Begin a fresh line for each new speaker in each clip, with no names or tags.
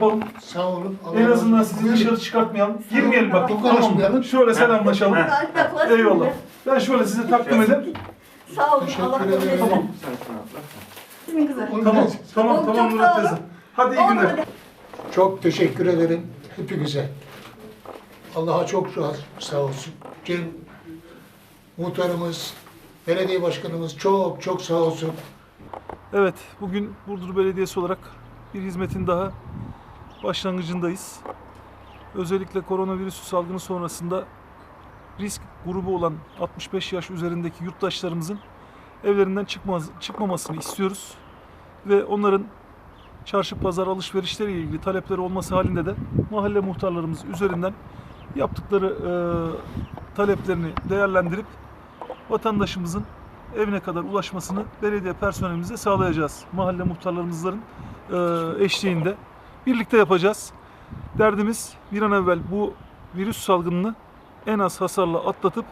Oğlum,
Sağ olun. Allah
en
razı
azından
olsun.
sizi
Buyurun.
dışarı çıkartmayalım. Girmeyelim bak. Tamam
Dokunuşmayalım.
mı? Şöyle selamlaşalım. Eyvallah. Ben şöyle size takdim edeyim.
Sağ olun.
Teşekkür
Allah kabul
ederim.
etsin.
Tamam.
Sizin kızı.
Onu
Tamam. Tamam tamam
çok
Nurhat
sağ olun.
teyze. Hadi iyi günler.
Çok teşekkür ederim hepinize. Allah'a çok sağ olsun. Cem muhtarımız, belediye başkanımız çok çok sağ olsun.
Evet, bugün Burdur Belediyesi olarak bir hizmetin daha başlangıcındayız. Özellikle koronavirüs salgını sonrasında risk grubu olan 65 yaş üzerindeki yurttaşlarımızın evlerinden çıkmaz, çıkmamasını istiyoruz. Ve onların çarşı pazar alışverişleriyle ilgili talepleri olması halinde de mahalle muhtarlarımız üzerinden yaptıkları e, taleplerini değerlendirip vatandaşımızın evine kadar ulaşmasını belediye personelimize sağlayacağız. Mahalle muhtarlarımızların e, eşliğinde birlikte yapacağız. Derdimiz bir an evvel bu virüs salgınını en az hasarla atlatıp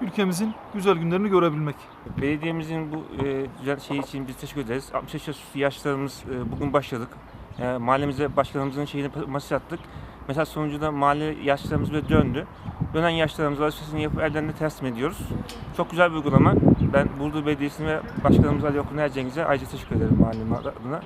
ülkemizin güzel günlerini görebilmek.
Belediyemizin bu e, şey için biz teşekkür ederiz. 65 yaş yaşlarımız e, bugün başladık. E, mahallemize başkanımızın şeyini masaj attık. Mesaj sonucunda mahalle yaşlarımız böyle döndü. Dönen yaşlarımıza alışverişini yapıp ellerine teslim ediyoruz. Çok güzel bir uygulama. Ben Burdur Belediyesi'ne ve Başkanımız Ali Okun Ercengiz'e ayrıca teşekkür ederim mahallem adına.